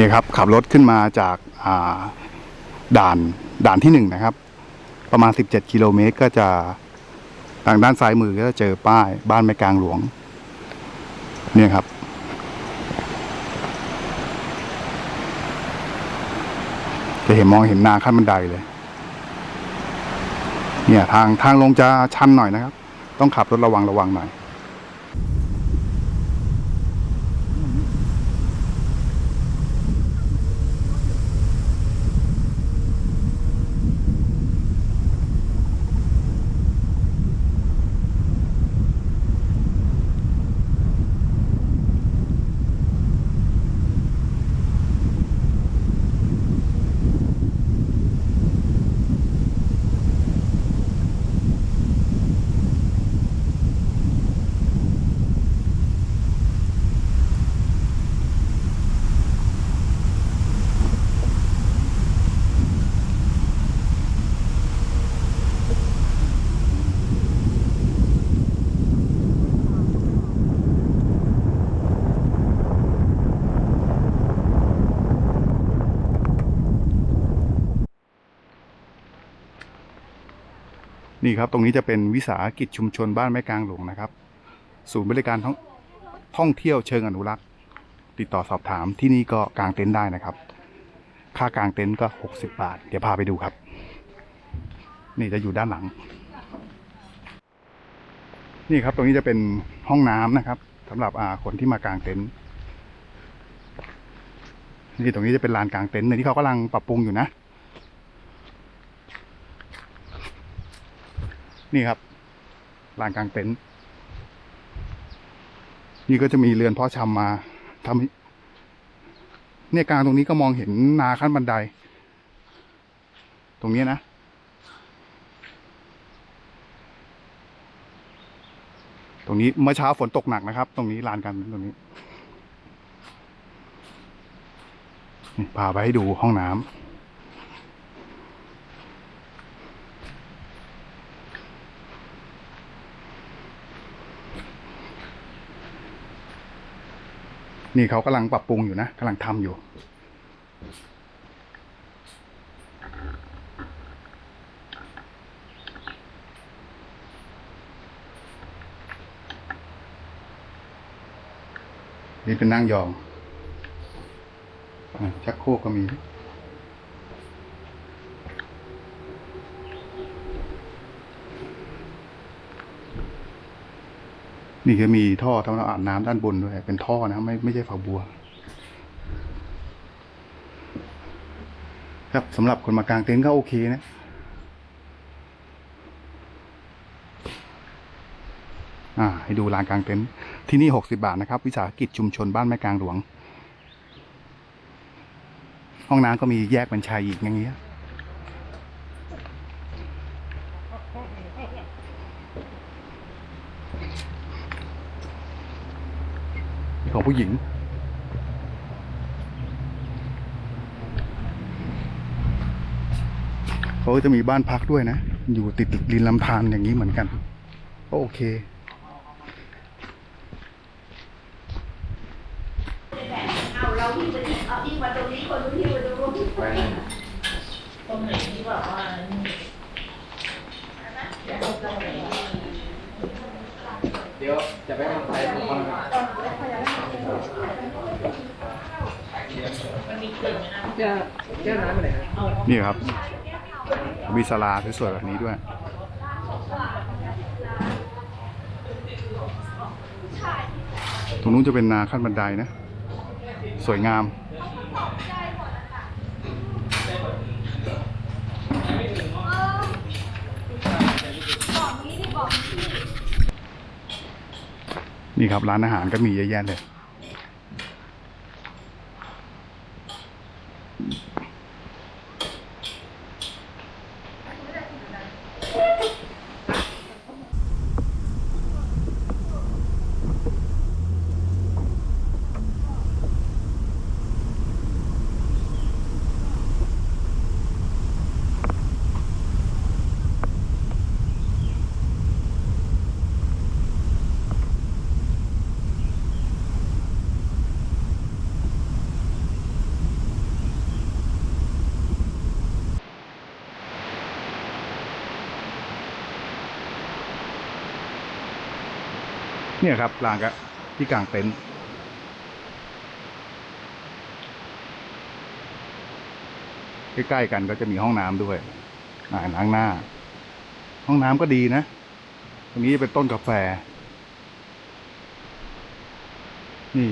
นี่ครับขับรถขึ้นมาจากาด่านด่านที่หนึ่งนะครับ ประมาณ 17 กิโลเมตรก็จะทางด้านซ้ายมือก็จะเจอป้ายบ้านแม่กลางหลวง เนี่ยครับ จะเห็นมองเห็นนาขั้นบันไดเลย เนี่ยทางทางลงจะชันหน่อยนะครับ ต้องขับรถระวังระวังหน่อย นี่ครับ ตรงนี้จะเป็นวิสาหกิจชุมชนบ้านแม่กลางหลวงนะครับ ศูนย์บริการท่องท่องเที่ยวเชิงอนุรักษ์ ติดต่อสอบถามที่นี่ก็กางเต็นท์ได้นะครับ ค่ากางเต็นท์ก็ 60 บาท เดี๋ยวพาไปดูครับ นี่จะอยู่ด้านหลัง นี่ครับตรงนี้จะเป็นห้องน้ำนะครับสำหรับอ่าคนที่มากางเต็นท์นี่ตรงนี้จะเป็นลานกางเต็นท์ในที่เขากำลังปรับปรุงอยู่นะ นี่ครับลานกลางเต็นท์นี่ก็จะมีเรือนพาะชำมาทำเนี่ยกลางตรงนี้ก็มองเห็นนาขั้นบันได ตรงนี้นะ ตรงนี้เมื่อเช้าฝนตกหนักนะครับ ตรงนี้ลานกันตรงนี้พาไปให้ดูห้องน้ำ นี่เขากำลังปรับปรุงอยู่นะกำลังทำอยู่ นี่เป็นนั่งยองอชักโครกก็มี นี่ก็มีท่อทำเราอาบน้ำด้านบนด้วย เป็นท่อนะไม่ไม่ใช่ฝาบัว ครับสำหรับคนมากางเต็นท์ก็โอเคนะอ่า ให้ดูลานกลางเต็นท์ที่นี่หกสิบาทนะครับ วิสาหกิจชุมชนบ้านแม่กลางหลวง ห้องน้ำก็มีแยกเป็นชายหญิงอย่างเงี้ย ของ ผู้หญิง เขาจะมีบ้านพักด้วยนะ อยู่ติดริมลำธารอย่างนี้เหมือนกัน โอเคเอาเราที่ไปที่เอาที่งมาตรงนี้คนที่มาตรงนู้นตรงไหนที่แบบว่างไหนเดี๋ยวจะไปทำอะไร แก้แก้น้ำอะไรฮะนี่ครับ มีศาลาสวยๆแบบนี้ด้วย ตรงนู้นจะเป็นนาขั้นบันไดนะ สวยงาม นี่ครับร้านอาหารก็มีเยอะแยะเลย เนี่ยครับลานก็ที่กลางเต็นท์ใกล้ๆกันก็จะมีห้องน้ำด้วยอ่าล้างหน้า ห้องน้ำก็ดีนะ ตรงนี้เป็นต้นกาแฟ นี่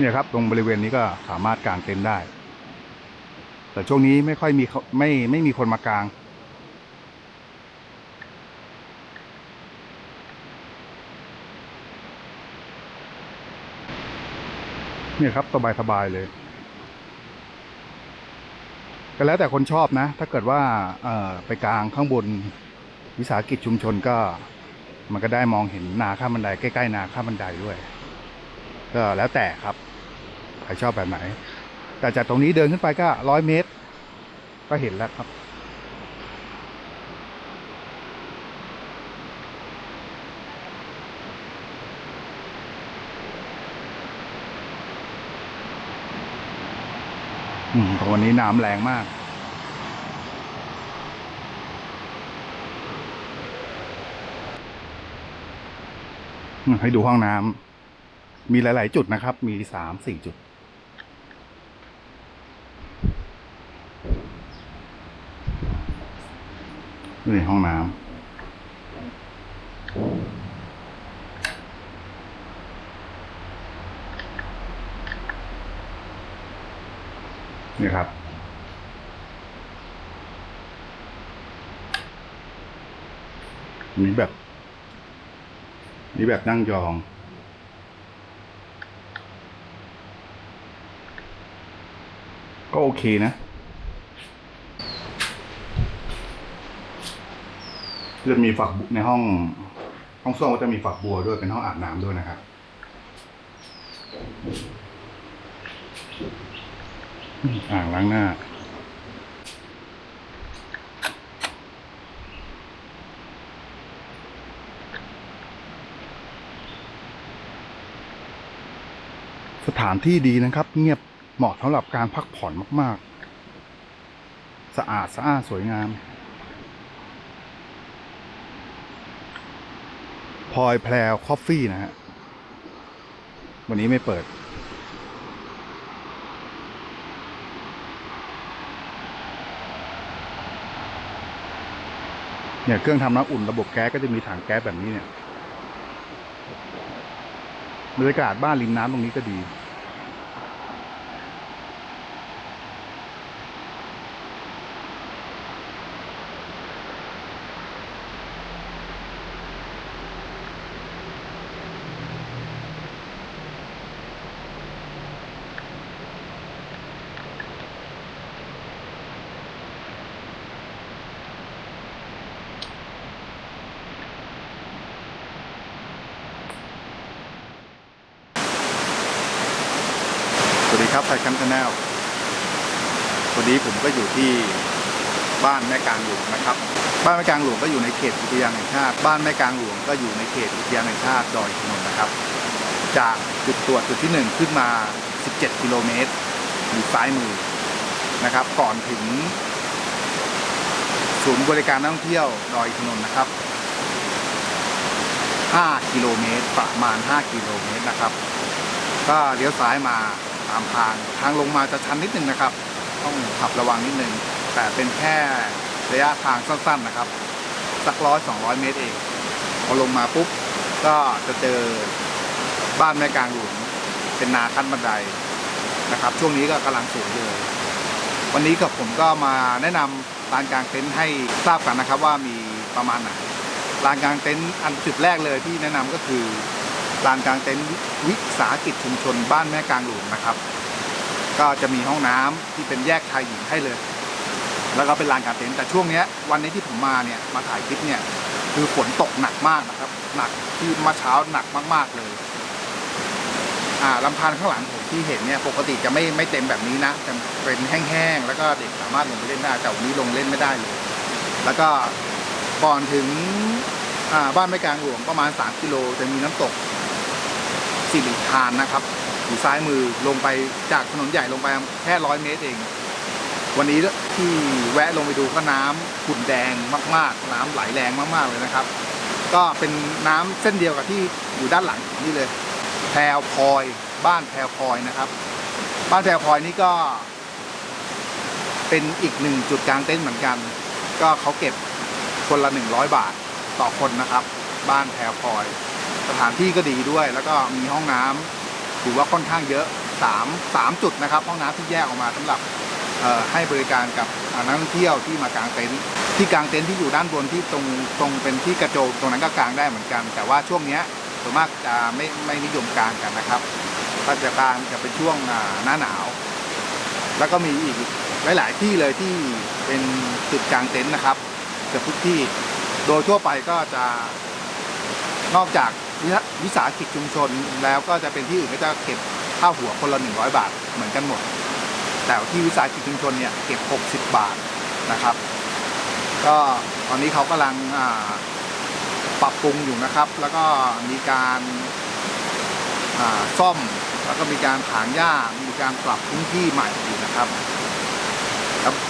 เนี่ยครับ ตรงบริเวณนี้ก็สามารถกางเต็นท์ได้ แต่ช่วงนี้ไม่ค่อยมีไม่ไม่มีคนมากาง เนี่ยครับ สบายๆเลยก็แล้วแต่คนชอบนะ ถ้าเกิดว่าเอ่อไปกลางข้างบนวิสาหกิจชุมชนก็ มันก็ได้มองเห็นนาข้ามบันไดใกล้ๆนาข้ามบันไดด้วย ก็แล้วแต่ครับ ครชอบแบบไหน แต่จากตรงนี้เดินขึ้นไปก็ร้อยเมตร ก็เห็นแล้วครับ อืมแต่วันนี้น้ำแรงมากให้ดูห้องน้ำมีหลาย ๆ จุดนะครับ มีสามสี่จุด นี่ห้องน้ำนี่ครับมีแบบมีแบบนั่งยอง ก็โอเคนะ จะมีฝักในห้องห้องส้วมก็จะมีฝักบัวด้วยเป็นห้องอาบน้ำด้วยนะครับ อ่างล้างหน้า สถานที่ดีนะครับ เงียบเหมาะสำหรับการพักผ่อนมาก ๆ สะอาดสะอาดสวยงาม พลอยแพลวคอฟฟี่นะฮะ วันนี้ไม่เปิด เนี่ยเครื่องทำน้ำอุ่นระบบแก๊สก็จะมีถังแก๊สแบบนี้เนี่ย บรรยากาศบ้านริมน้ำตรงนี้ก็ดี ครับไทยคัมชาแนลวันนี้ผมก็อยู่ที่บ้านแม่กลางหลวงนะครับ บ้านแม่กลางหลวงก็อยู่ในเขตอุทยานแห่งชาติ บ้านแม่กลางหลวงก็อยู่ในเขตอุทยานแห่งชาติดอยอินนนะครับ จากจุดตรวจจุดที่หนึ่งขึ้นมา 17 กิโลเมตรอยู่ซ้ายมือนะครับ ก่อนถึงศูนย์บริการนักท่องเที่ยวดอยอินนนะครับ 5 กิโลเมตรประมาณ 5 กิโลเมตรนะครับ ก็เลี้ยวซ้ายมา ตามทาง ทางลงมาจะชันนิดนึงนะครับ ต้องขับระวังนิดนึง แต่เป็นแค่ระยะทางสั้นๆนะครับ สักร้อยสองร้อยเมตรเอง พอลงมาปุ๊บ ก็จะเจอบ้านแม่กลางหลวงเป็นนาขั้นบันไดนะครับ ช่วงนี้ก็กำลังสวยเลยวันนี้กับผมก็มาแนะนำลานกลางเต็นท์ให้ทราบกันนะครับว่ามีประมาณไหนลานกลางเต็นท์อันจุดแรกเลยที่แนะนำก็คือ ลานกลางเต็นท์วิสาหกิจชุมชนบ้านแม่กลางหลวงนะครับ ก็จะมีห้องน้ำที่เป็นแยกชายหญิงให้เลย แล้วก็เป็นลานกลางเต็นท์แต่ช่วงนี้วันนี้ที่ผมมาเนี่ยมาถ่ายคลิปเนี่ยคือฝนตกหนักมากนะครับ หนักที่มาเช้าหนักมากๆเลยอ่าลำธารข้างหลังผมที่เห็นเนี่ยปกติจะไม่ไม่เต็มแบบนี้นะจะเป็นแห้งๆแล้วก็เด็กสามารถลงไปเล่นได้แต่วันนี้ลงเล่นไม่ได้เลย แล้วก็ก่อนถึงบ้านแม่กลางหลวงประมาณ 3 กิโลจะมีน้ำตก สิริทานนะครับอยู่ซ้ายมือลงไปจากถนนใหญ่ลงไปแค่ร้อยเมตรเอง วันนี้ที่แวะลงไปดูก็น้ำขุ่นแดงมาก ๆ น้ำไหลแรงมากๆเลยนะครับ ก็เป็นน้ำเส้นเดียวกับที่อยู่ด้านหลังนี่เลยแพรวพลอยบ้านแพรวพลอยนะครับ บ้านแพรวพลอยนี่ก็ เป็นอีกหนึ่งจุดกลางเต็นท์เหมือนกัน ก็เขาเก็บคนละหนึ่งร้อยบาทต่อคนนะครับ บ้านแพรวพลอย สถานที่ก็ดีด้วย แล้วก็มีห้องน้ำถือว่าค่อนข้างเยอะสามสามจุดนะครับ ห้องน้ำที่แยกออกมาสำหรับให้บริการกับนักท่องเที่ยวที่มากางเต็นท์ที่กางเต็นท์ที่อยู่ด้านบนที่ตรงตรงเป็นที่กระโจมตรงนั้นก็กางได้เหมือนกัน แต่ว่าช่วงเนี้ยส่วนมากจะไม่ไม่นิยมกางกันนะครับถ้าจะกางจะเป็นช่วงหน้าหนาว แล้วก็มีอีกหลาย ๆ ที่เลยที่เป็นจุดกางเต็นท์นะครับเกือบทุกที่โดยทั่วไปก็จะนอกจาก วิสาวิสาหกิจชุมชนแล้วก็จะเป็นที่อื่นก็จะเก็บค่าหัวคนละ 100 บาทเหมือนกันหมด แต่ที่วิสาหกิจชุมชนเนี่ยเก็บ 60 บาทนะครับ ก็ตอนนี้เขากำลังปรับปรุงอยู่นะครับ แล้วก็มีการซ่อมแล้วก็มีการถางหญ้ามีการปรับพื้นที่ใหม่อยู่นะครับ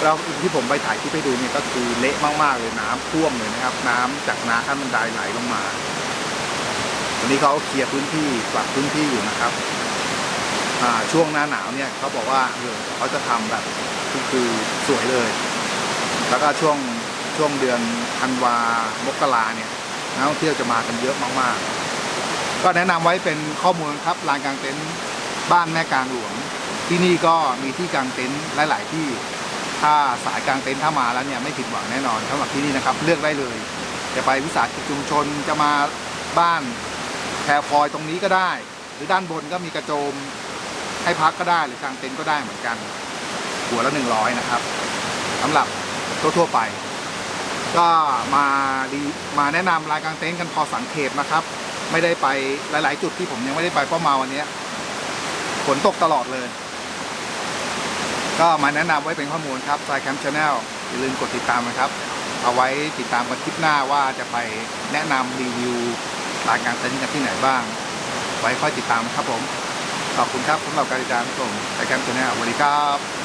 แล้วที่ผมไปถ่ายคลิปให้ดูเนี่ยก็คือเละมากๆเลยน้ำท่วมเลยนะครับ น้ำจากนาขั้นบันไดไหลลงมา วันนี้เขาเคลียร์พื้นที่ปรับพื้นที่อยู่นะครับช่วงหน้าหนาวเนี่ยเขาบอกว่าเออเขาจะทำแบบคือคือสวยเลย แล้วก็ช่วงช่วงเดือนธันวามกราเนี่ยนักท่องเที่ยวจะมากันเยอะมากๆ ก็แนะนำไว้เป็นข้อมูลครับลานกลางเต็นท์บ้านแม่กลางหลวง ที่นี่ก็มีที่กลางเต็นท์หลาย ๆ ที่ถ้าสายกลางเต็นท์ถ้ามาแล้วเนี่ยไม่ผิดหวังแน่นอนสำหรับที่นี่นะครับเลือกได้เลยจะไปวิสาหกิจชุมชนจะมาบ้าน รพลอยตรงนี้ก็ได้ หรือด้านบนก็มีกระโจมให้พักก็ได้หรือกางเต็นท์ก็ได้เหมือนกัน หัวละหนึ่งร้อยนะครับสำหรับทั่วๆไป ก็มาดีมาแนะนำรายกางเต็นท์กันพอสังเขตนะครับ ไม่ได้ไปหลาย ๆ จุดที่ผมยังไม่ได้ไปเพราะมาวันนี้ฝนตกตลอดเลย ก็มาแนะนำไว้เป็นข้อมูลครับ s ายแคมป์ชาแนลอย่าลืมกดติดตามนะครับ เอาไว้ติดตามกันคลิปหน้าว่าจะไปแนะนำรีวิวายการเต็นท์กันที่ไหนบ้าง ไว้ค่อยติดตามนะครับผม ขอบคุณครับสำหรับการติดตามชมรายแคมป์ชาแนลสวัสดีครับ